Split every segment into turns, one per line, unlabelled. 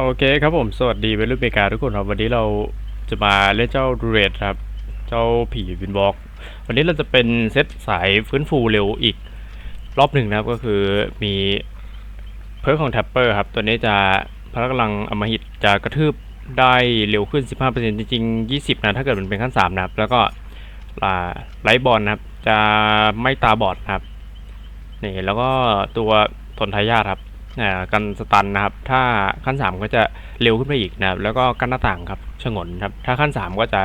โอเคครับผม สวัสดีเวลุเมกาทุกคนครับ วันนี้เราจะมาเล่นเจ้าเรตครับ เจ้าผีวินบ็อก วันนี้เราจะเป็นเซตสายฟื้นฟูเร็วอีกรอบหนึ่งนะครับ ก็คือมีเพิร์ของแท็ปเปอร์ครับ ตัวนี้จะพลังกำลังอมหิตจะกระทืบได้เร็วขึ้น 15%จริงๆ 20 นะ ถ้าเกิดมันเป็นขั้น 3 นะครับ แล้วก็อ่าไลท์บอลนะครับ จะไม่ตาบอดครับ นี่ แล้วก็ตัวทนทายาทครับ กันสตันนะครับ ถ้าขั้น 3 ก็จะเร็วขึ้นไปอีกนะครับ แล้วก็กั้นหน้าต่างครับชงนครับ ถ้าขั้น 3 ก็จะ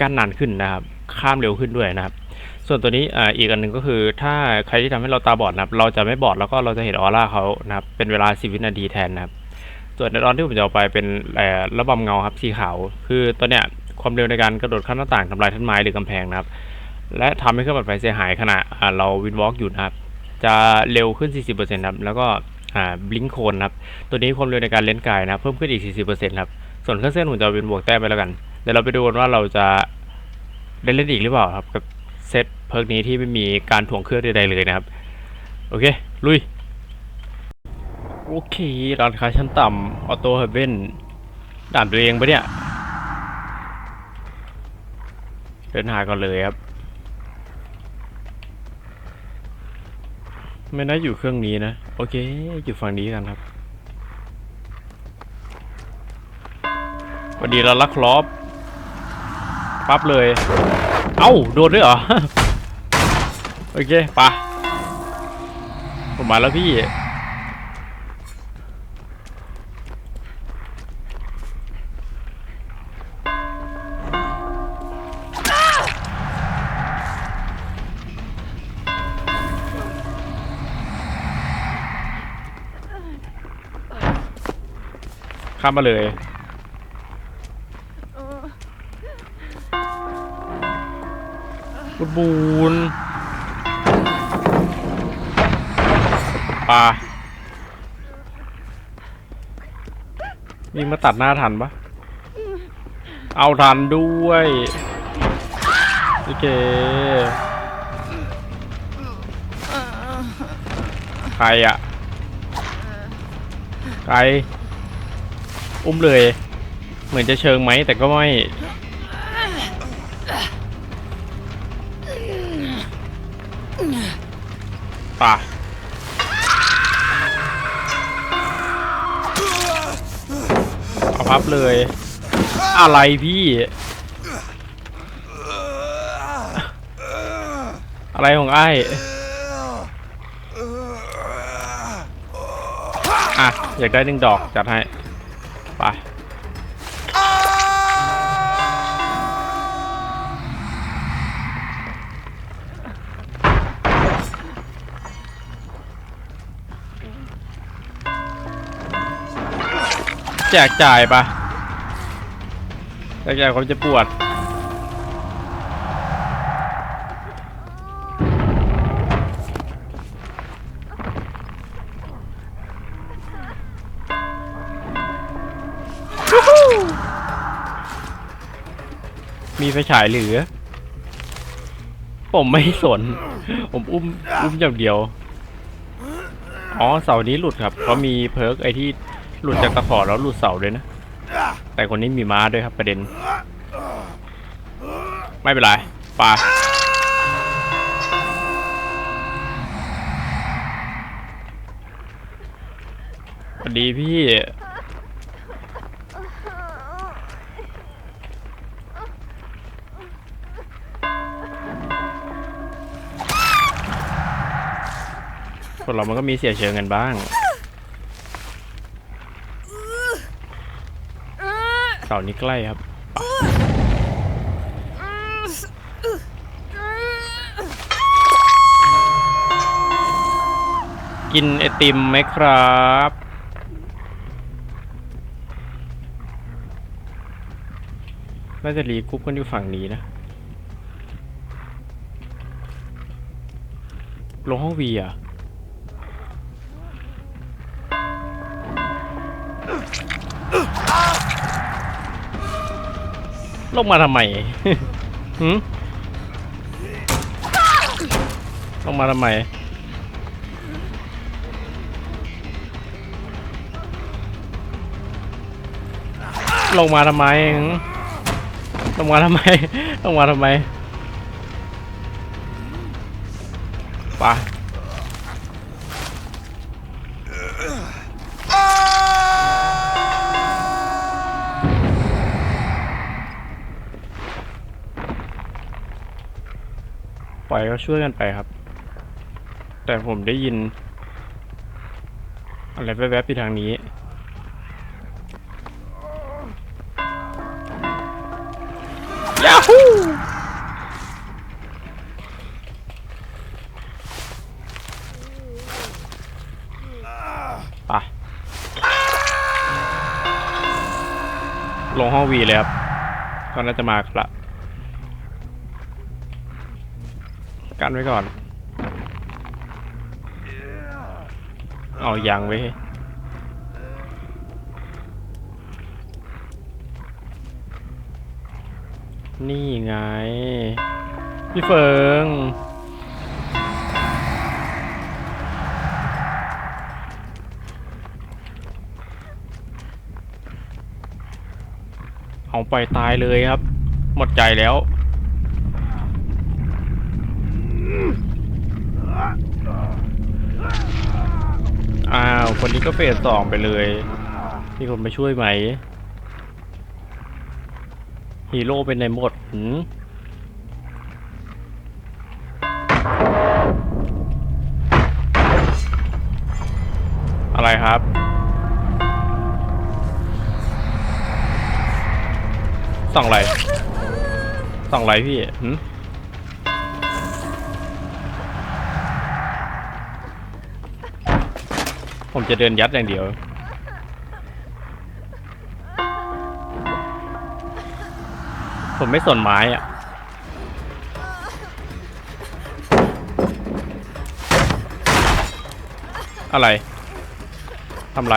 กั้นนานขึ้นนะครับ ข้ามเร็วขึ้นด้วยนะครับ ส่วนตัวนี้อีกอันหนึ่งก็คือ ถ้าใครที่ทำให้เราตาบอดนะครับ เราจะไม่บอดแล้วก็เราจะเห็นออร่าเขานะครับ เป็นเวลา 10 วินาทีแทนนะครับ ส่วนในตอนที่ผมจะเอาไปเป็นเอ่อระบำเงาครับสีขาว คือตัวเนี้ยความเร็วในการกระโดดข้ามหน้าต่างทำลายต้นไม้หรือกำแพงนะครับ และทำให้เครื่องปั่นไฟเสียหายขณะเราวินวอล์กอยู่นะครับ จะเร็วขึ้น 40%ครับ แล้วก็ อ่าบลิงโคนครับ ตัวนี้ความเร็วในการเล่นกายนะเพิ่มขึ้นอีก 40%ครับ ส่วนเครื่องเส้นผมจะเอาเป็นบวกแต้มไปแล้วกัน เดี๋ยวเราไปดูกันว่าเราจะได้เล่นอีกหรือเปล่าครับกับเซตเพิร์กนี้ที่ไม่มีการถ่วงเครื่องใดๆเลยนะครับ โอเค ลุย โอเคร้านค้าชั้นต่ำออโต้เฮเว่นด่านตัวเองปะเนี่ย เดินหาก่อนเลยครับ ไม่น่าอยู่เครื่องนี้นะ โอเค อยู่ฝั่งนี้กันครับวันนี้เราลักลอบปั๊บเลย เอ้า โดนด้วยเหรอ โอเคปะผมมาแล้วพี่ ข้ามมาเลย บูนบูนปลาวิ่งมาตัดหน้าทันปะเอาทันด้วยโอเคใครอะใคร อุ้มเลย เหมือนจะเชิงไหมแต่ก็ไม่ป่ะเอาพับเลย อะไรพี่ อะไรของไอ้อะ อยากได้หนึ่งดอกจัดให้ ไปแจกจ่ายปะแจกจ่ายความจะปวด มีไฟฉายเหลือ ผมไม่สน ผมอุ้มอุ้มอย่างเดียว อ๋อเสานี้หลุดครับเขามีเพิร์กไอที่หลุดจากตะขอแล้วหลุดเสาด้วยนะ แต่คนนี้มีม้าด้วยครับประเด็น ไม่เป็นไรปลาสวัสดีพี่ คนเรามันก็มีเสียเชิงกันบ้างเสานี้ใกล้ครับ กินไอติมไหมครับน่าจะรีกรุ๊ปกันอยู่ฝั่งนี้นะ ลงห้องวีอะ ลงมาทำไมหืมลงมาทำไม ลงมาทำไมลงมาทำไมลงมาทำไมไปะ ปล่อยก็ช่วยกันไปครับ แต่ผมได้ยิน อะไรแวบๆที่ทางนี้ ยาฮูไปลงห้องวีเลยครับ ก็น่าจะมาครับ กันไว้ก่อน เอายังไว้นี่ไง พี่เฟิงเอาไปตายเลยครับ หมดใจแล้ว อ้าว คนนี้ก็เฟสสองไปเลย มีคนมาช่วยไหม ฮีโร่เป็นในหมดหืมอะไรครับส่องอะไรส่องอะไรพี่หืม ผมจะเดินยัดอย่างเดียว ผมไม่สนไม้อะอะไรทำไร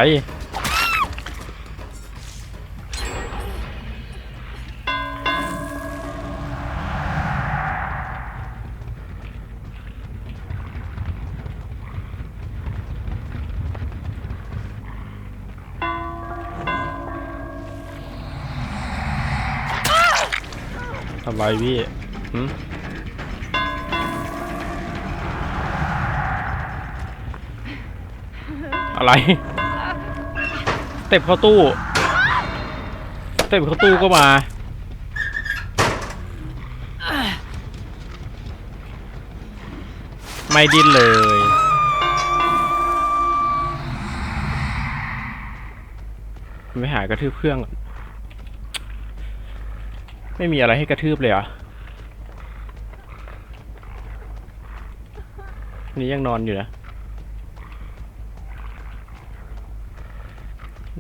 ทำไรพี่หืมอะไร เต็บเข้าตู้ เต็บเข้าตู้ก็มา ไม่ดิ้นเลยไม่หายกระทืบเครื่องก่อน ไม่มีอะไรให้กระทืบเลยเหรอนี่ยังนอนอยู่นะ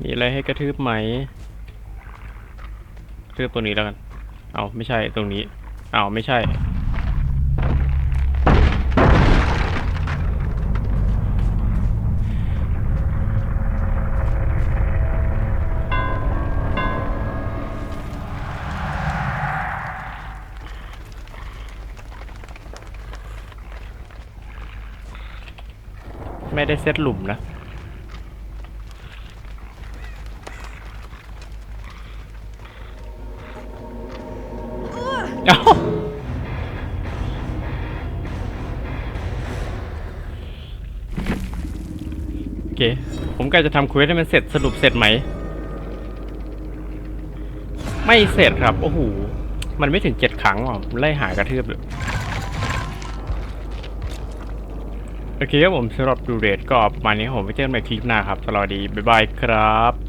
มีอะไรให้กระทืบไหมกระทืบตัวนี้แล้วกัน เอาไม่ใช่ตรงนี้ เอาไม่ใช่ ไม่ได้เซตหลุมนะ เอ้าโอเค ผมก็จะทำเควสให้มันเสร็จสรุปเสร็จไหม ไม่เสร็จครับ โอ้โห มันไม่ถึงเจ็ดครั้งหรอไล่หากระทืบเลย โอเคครับผมสำหรับดูเรทก็ประมาณนี้ผมไปเจอกันใหม่คลิปหน้าครับสวัสดี บ๊ายบายครับ